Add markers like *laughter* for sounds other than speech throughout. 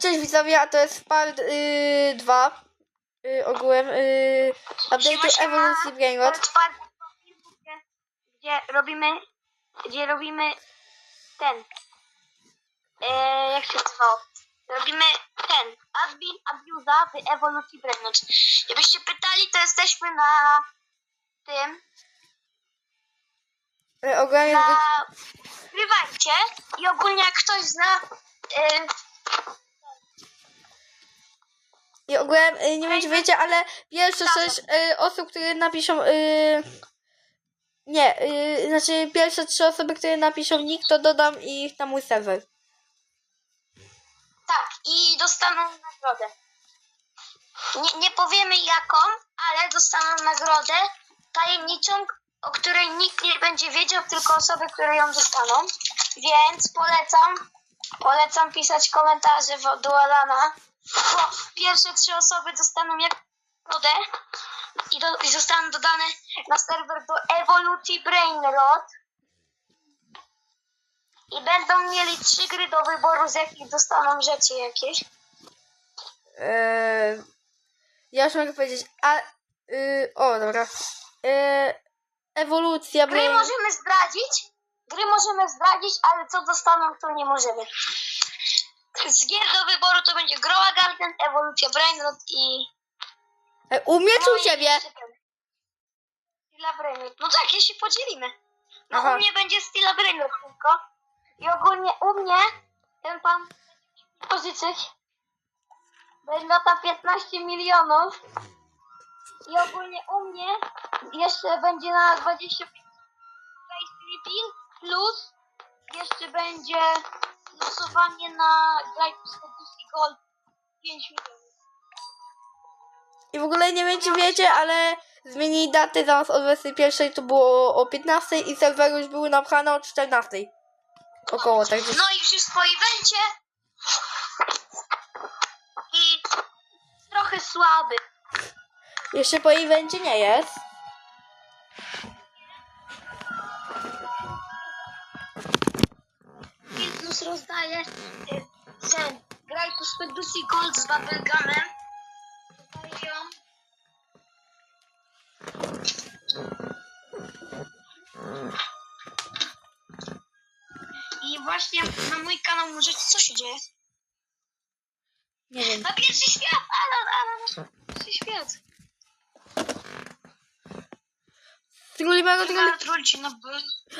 Cześć widzowie, a to jest part 2 y, ogółem y, update'u ewolucji Brainrot. To jest part, gdzie, gdzie robimy, gdzie robimy ten, e, jak się nazywało? Robimy ten, admin abusa w ewolucji Brainrot. Jakbyście pytali, to jesteśmy na tym, Y, ogółem jest, na Wgrywajcie i ogólnie jak ktoś zna e, I ogółem, y, nie wiem czy wiecie, ale pierwsze sześć y, osób, które napiszą... Y, nie, y, znaczy pierwsze trzy osoby, które napiszą nick, to dodam ich na mój serwer. Tak, i dostaną nagrodę. Nie, nie powiemy jaką, ale dostaną nagrodę tajemniczą, o której nikt nie będzie wiedział, tylko osoby, które ją dostaną. Więc polecam, polecam pisać komentarze w- do Alana, bo pierwsze trzy osoby dostaną jak nagrodę i, do, i zostaną dodane na serwer do Evolucji Brainrot. I będą mieli trzy gry do wyboru, z jakich dostaną rzeczy jakieś. Eee, ja już mogę powiedzieć, a... Y, o, dobra. Eee, ewolucja Gry Brain... możemy zdradzić, gry możemy zdradzić, ale co dostaną, to nie możemy. Z gier do wyboru to będzie Groa Garden, Ewolucja Brainrot i... E, u mnie czy no u i ciebie? Stila Brainrot. No tak, jeśli podzielimy. No Aha. u mnie będzie Stila Brainrot tylko. I ogólnie u mnie ten pan pożyczyć będzie lata 15 milionów. I ogólnie u mnie jeszcze będzie na 25 Face Reveal plus jeszcze będzie losowanie na Glide Gold 5 milionów. I w ogóle nie wiem czy wiecie, ale zmienili datę zamiast o 21 to było o 15 i serwery już były napchane o 14. Około tak. No i wszystko po evencie. I trochę słaby. Jeszcze po evencie nie jest. Rozdaje y, ten graj tu Spedusi Gold z Bubblegumem. Ją. I właśnie na mój kanał możecie... Co się dzieje? Nie wiem. Na pierwszy świat! Alan, Alan! Pierwszy świat! No.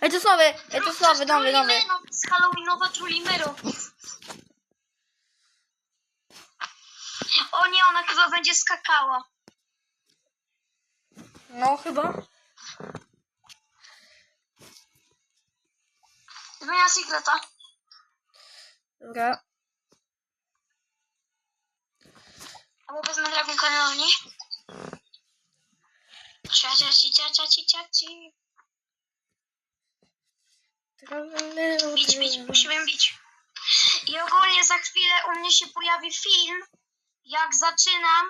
Ej, to jest nowy, ej, to jest nowy, nowy, Z Halloweenowa Trulimero. O nie, ona chyba będzie skakała. No, chyba. Zmienia sekreta. Dobra. Albo wezmę dragą kanoni. Cia, cia, ci, cia, cia, ci, cia, ci. Bić, bić, musimy bić. I ogólnie za chwilę u mnie się pojawi film, jak zaczynam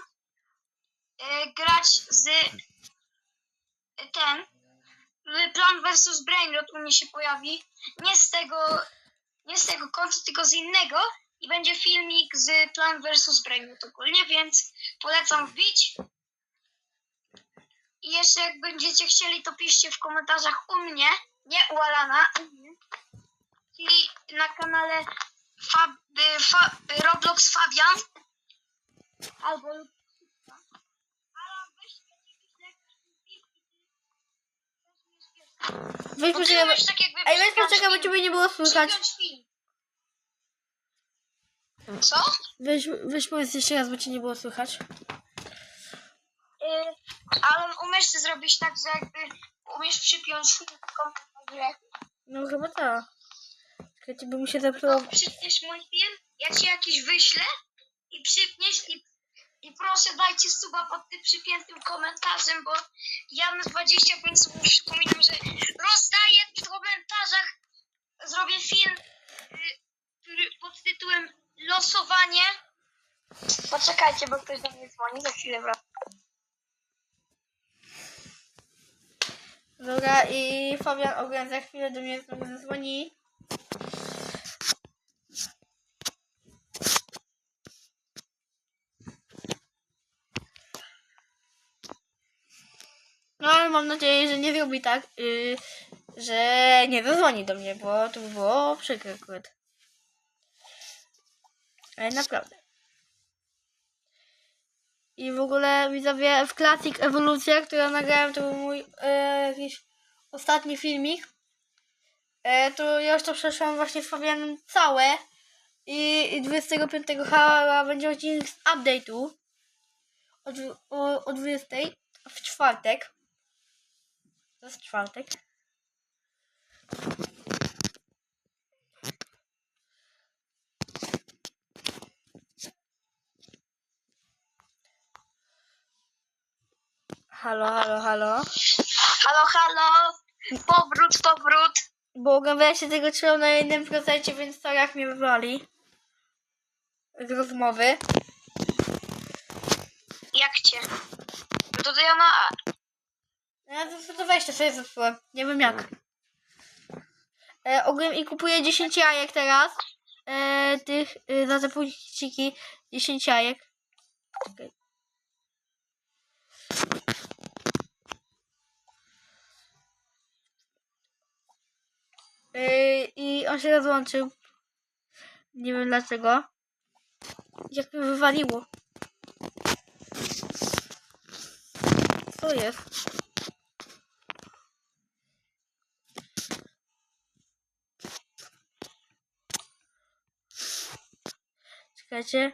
y, grać z y, ten y, Plan vs Brainrot u mnie się pojawi. Nie z tego, nie z tego konta, tylko z innego. I będzie filmik z Plan vs Brainrot ogólnie, więc polecam wbić. I jeszcze jak będziecie chcieli, to piszcie w komentarzach u mnie, nie u Alana, u mnie czyli na kanale Fab, y, fa, y, Roblox Fabian albo weź poczekaj, tak jakby ej, weź poczekaj, bo ciebie nie było słychać. Co? Weź, weź powiedz jeszcze raz, bo cię nie było słychać. Alan, umiesz zrobić tak, że jakby umiesz przypiąć do komputera? No chyba tak. Czekajcie, bo mi się zepsuło. To przypniesz mój film, ja ci jakiś wyślę i przypniesz i, i proszę dajcie suba pod tym przypiętym komentarzem, bo ja na 25 subów przypominam, że rozdaję w komentarzach, zrobię film y, pod tytułem Losowanie. Poczekajcie, bo ktoś do mnie dzwoni, za chwilę wracam. Dobra, i Fabian Ogren za chwilę do mnie znowu zadzwoni. No ale mam nadzieję, że nie zrobi tak, yy, że nie zadzwoni do mnie, bo to by było przykre akurat. Ale naprawdę. I w ogóle widzowie w Classic Ewolucja, która nagrałem, to był mój e, jakiś ostatni filmik. E, to ja już to przeszłam właśnie z Fabianem całe. I, i 25 hala będzie odcinek z update'u. O, o, o 20 w czwartek. To jest czwartek. Halo, halo, halo. Halo, halo! Powrót, powrót! Bo oglądałem się tego trzymał na jednym procencie, więc to jak mnie wywali. Z rozmowy. Jak cię? No to, to ja na... Ja to, to weź to sobie zepsułem. Nie wiem jak. E, ogólnie i kupuję 10 jajek teraz. E, tych e, za te punkciki 10 jajek. Czekaj. I on się rozłączył. Nie wiem dlaczego. Jak mnie wywaliło. Co jest? Czekajcie.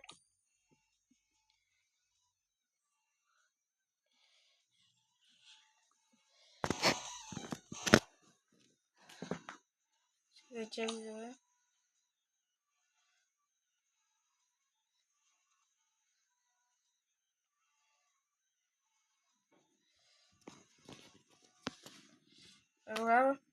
Czekajcie, widzę. Dobra.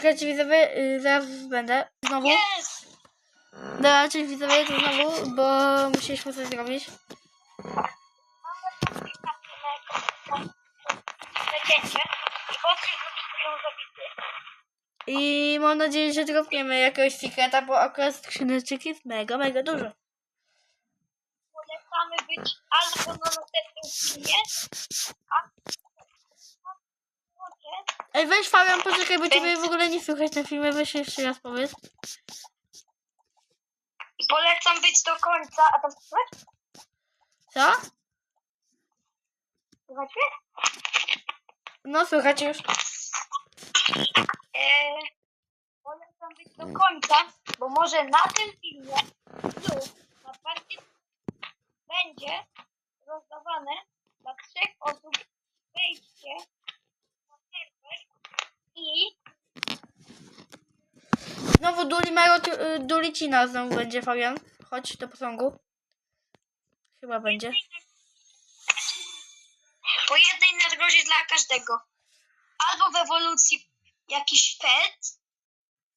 Czekajcie widzowie, y, zaraz będę. Znowu. Jest! Dobra, czyli widzowie to znowu, bo musieliśmy coś zrobić. I mam nadzieję, że dropniemy jakiegoś sekreta, bo akurat skrzyneczek jest mega, mega dużo. Polecamy być albo na następnym filmie, Ej, weź Fabian, poczekaj, bo ciebie w ogóle nie słychać na filmie, weź jeszcze raz powiedz. Polecam być do końca. A tam słychać? Co? Słychać? No, słychać już. Eee, polecam być do końca, bo może na tym filmie lub na partii będzie rozdawane dla trzech osób wejście na serwer i Znowu Duli Mero, y, Dulicina znowu będzie, Fabian. Chodź do posągu. Chyba będzie. po jednej nagrodzie dla każdego. Albo w ewolucji jakiś pet,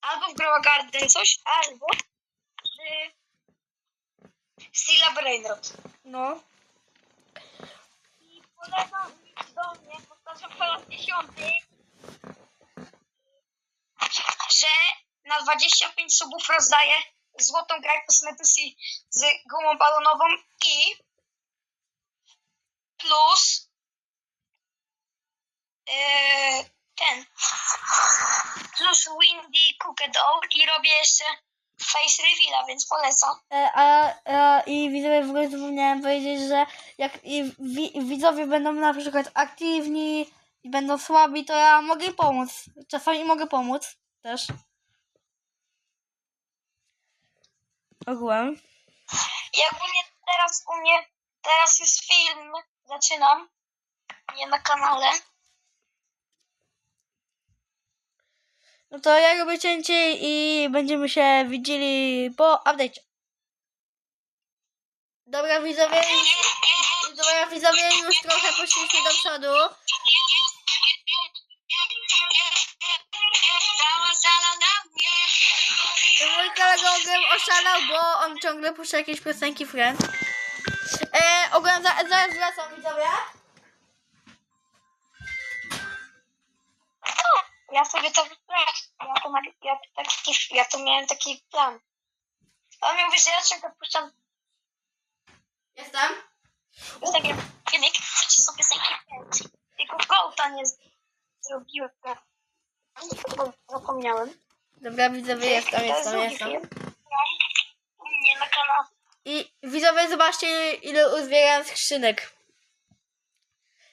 albo w Grow Garden coś, albo w Stila Brainrot. No. I polecam do mnie, powtarzam po raz dziesiąty, że na 25 subów rozdaję złotą grę kosmetyki z gumą balonową i plus yy, ten plus Windy Cooked Oat i robię jeszcze face reveala, więc polecam. E, a, a, I widzowie w ogóle zapomniałem powiedzieć, że jak i wi, widzowie będą na przykład aktywni i będą słabi, to ja mogę pomóc. Czasami mogę pomóc też. Ogółem. I ogólnie teraz u mnie, teraz jest film, zaczynam, nie na kanale. No to ja robię cięcie i będziemy się widzieli po update. Dobra widzowie, dobra widzowie, już trochę poszliśmy do przodu. Sala ale kolegą oszalał, bo on ciągle puszcza jakieś piosenki friend. E, ogląda, zaraz wracam, widzowie. Ja sobie to wyobrażam. Ja to, ja, ja to miałem taki plan. On mi mówi, że ja ciągle puszczam. Jestem? Instagram filmik, czy są piosenki friend. Tylko go to nie zrobiłem. Zapomniałem. Dobra, widzowie, jestem, jestem, jestem. Nie na kanał. I widzowie, zobaczcie, ile uzbierałem skrzynek.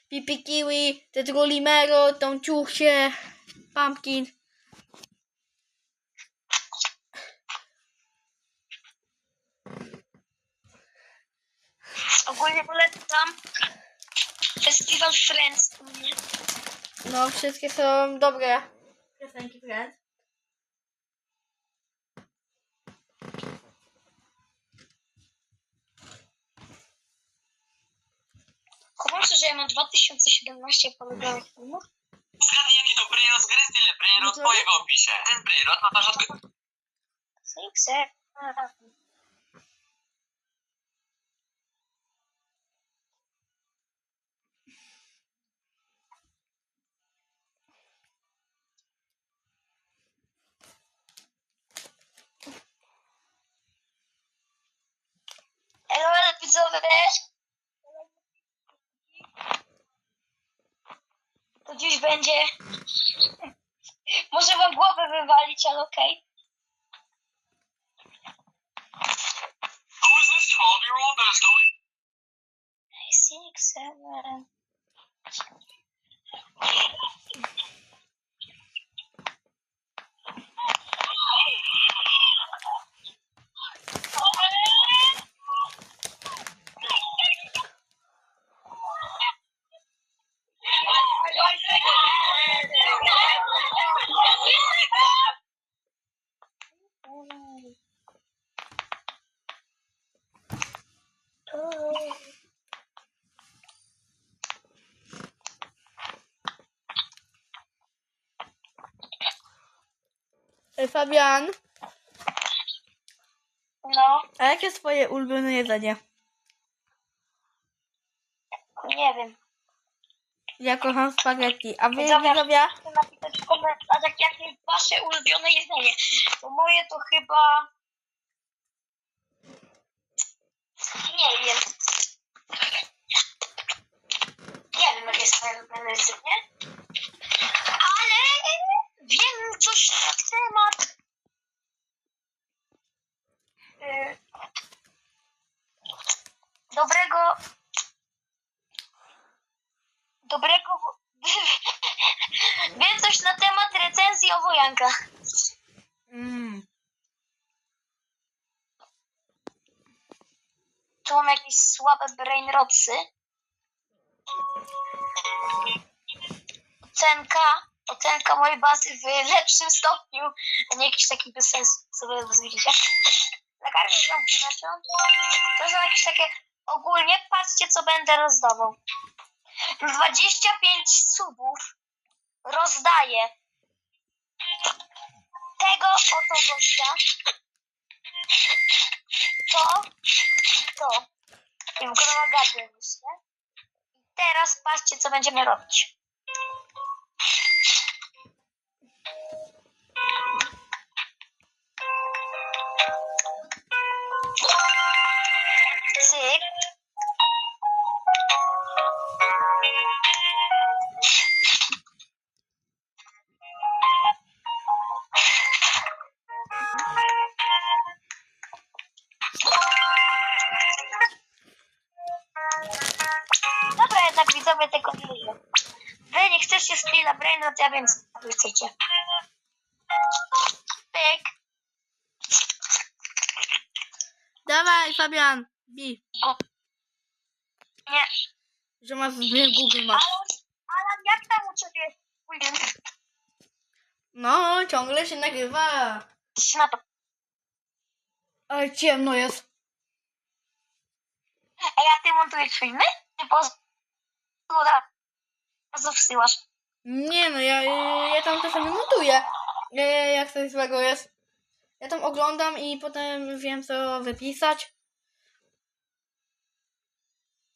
Pipi Kiwi, Tetrulimero, tą ciuchcie, Pumpkin. Ogólnie polecam Festiwal Friends. Nie? No, wszystkie są dobre. Piosenki Friends. Kumam że ja mam 2017 polubione filmów. Zgadnij jaki to Brainrot gry, tyle Brainrot w mojego opisie. Ten Brainrot ma na rzadko... Six, seven. Elo, elo, widzowie. To dziś będzie... Może wam głowę wywalić, ale okej. Who is this 12-year-old that is going... Six, seven. Fabian, No, a jakie jest twoje ulubione jedzenie? nie wiem. Ja kocham spaghetti, a wy Widzowie. widzowie? Napisać w komentarzach, jakie jest wasze ulubione jedzenie. Bo moje to chyba... Nie wiem. Nie wiem, jakie jest moje ulubione jedzenie. Wiem coś na temat... y, Dobrego... Dobrego... *laughs* Wiem coś na temat recenzji o wojankach. Mm. Tu mam jakieś słabe brainrotsy. Ocenka, ocenka mojej bazy w lepszym stopniu, a nie jakiś taki bez sensu, sobie widzicie. Lekarze zamknięcią. To są jakieś takie, ogólnie patrzcie co będę rozdawał. 25 subów rozdaję tego oto gościa. To to. I wykonała gardę myślę. I teraz patrzcie, co będziemy robić. Dobra, jednak widzowie tego nie lubię. Wy nie chcecie Stila Brainrot, ja wiem, co wy chcecie. Pyk. Dawaj, Fabian, bij. Nie. Że masz zły Google Maps. Alan, Alan, jak tam u ciebie? William? No, ciągle się nagrywa. To. Ale ciemno jest. Ej, a ty montujesz filmy? Ty poz... Bardzo wsyłasz. Nie no, ja, ja tam czasami montuję. Nie, jak coś złego jest. Ja tam oglądam i potem wiem co wypisać.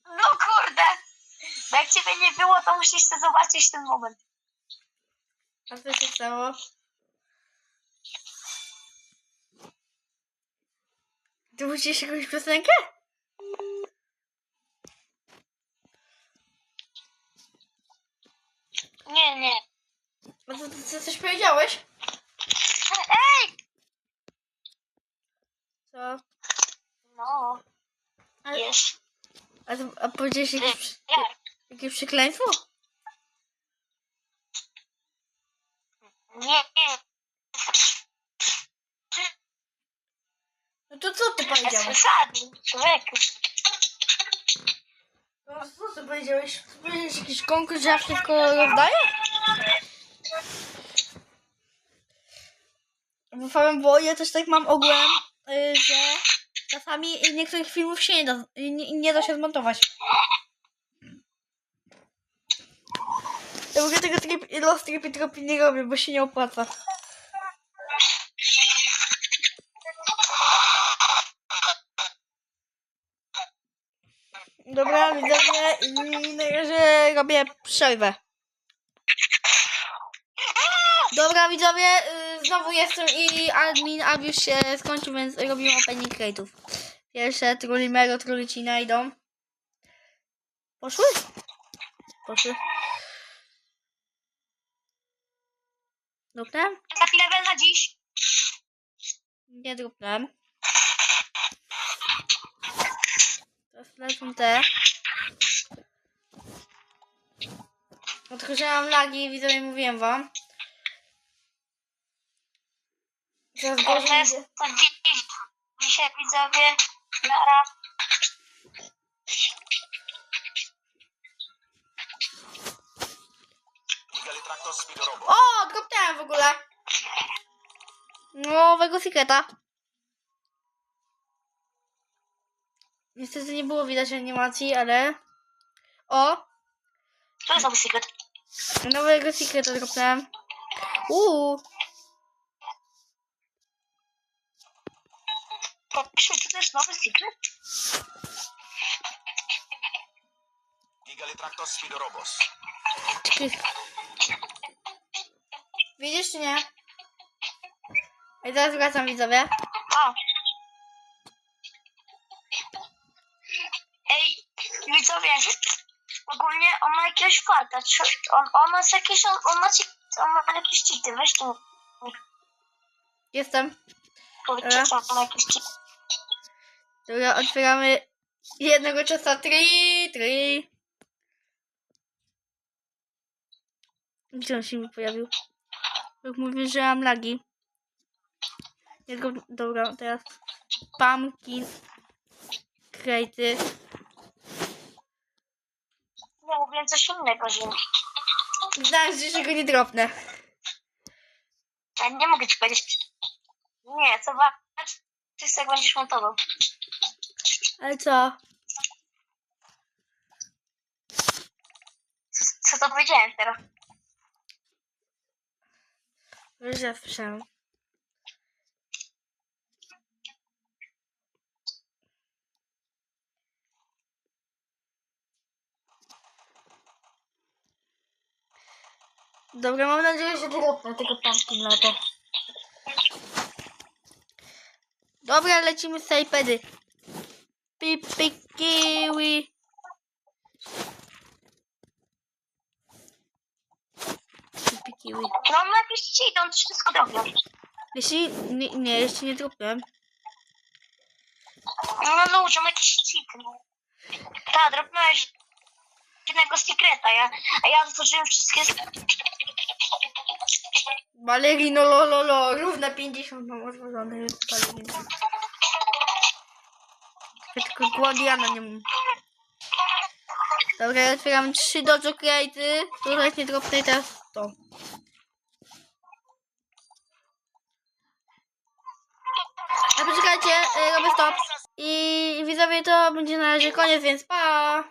No kurde! Bo jak ciebie nie było, to musisz sobie zobaczyć ten moment. A co się stało? Ty musisz jakąś piosenkę? Nie, nie. A co, co, coś powiedziałeś? Ej! Co? No, A, jest. a, a powiedziałeś jakieś, przy- Jak? jakieś przekleństwo? Nie, ty Bez powiedziałeś? przesady, człowieku. No, co ty powiedziałeś? Ty Powiedziałeś jakiś konkurs, że ja wszystko rozdaję? Bo powiem, bo ja też tak mam ogółem, y, że czasami niektórych filmów się nie da, nie, nie da się zmontować. Ja w ogóle tego trip, los tripy tropi nie robię, bo się nie opłaca. Dobra, widzowie, i na razie robię przerwę. Dobra, widzowie, y, znowu jestem i admin ab już się skończył, więc robimy opening crate'ów. Pierwsze Trullimero, Trulicina idą. Poszły? Poszły. Dobra? Taki level na dziś. Nie drupnę. Teraz lecą te. No tylko, że mam lagi, widzowie, mówiłem wam. Teraz gorzej dziś. Dzisiaj widzowie. Nara. O, dropnąłem w ogóle. Nowego secreta. Niestety nie było widać animacji, ale... O, To jest nowy secret. nowego secreta dropnąłem. Uuu, Popiszmy, czy to jest nowy secret? Gigalitraktos Spidorobos. Czekaj. Widzisz czy nie? I teraz wracam widzowie. O. widzowie, ogólnie on ma jakiegoś farta. On, on ma jakieś, on, on ma, on ma jakieś cheaty. Weź tu, Jestem. powiedzcie, co on ma jakieś cheaty. Dobra, otwieramy jednego ciosa. Tri, tri. Gdzie on się mi pojawił? Jak mówię, że mam lagi. Jego, dobra, teraz pumpkin krejty. Nie mówiłem coś innego, że Znałem, że się go nie dropnę. ja nie mogę ci powiedzieć. Nie, zobacz, ty jak będziesz montował. Ale co? Co to powiedziałem teraz? Już ja Dobra, mam nadzieję, że dropnę tego pumpkin lato. Dobra, lecimy z iPady. Pipi kiwi. Pipi kiwi. No on ma jakieś cheaty, on wszystko robił. Jeśli... Nie, nie jeszcze nie dropnąłem. No no, on ma jakieś cheaty. no. Tak, dropnąłeś jednego sekreta, ja, a ja otworzyłem wszystkie... Balerino lololo, równa 50 mam otworzone jest balerino. Ja tylko Guardiana nie mam. Dobra, ja otwieram trzy dojo creaty. Tutaj nie dropnę teraz to. A poczekajcie, y, robię stop. I widzowie to będzie na razie koniec, więc pa!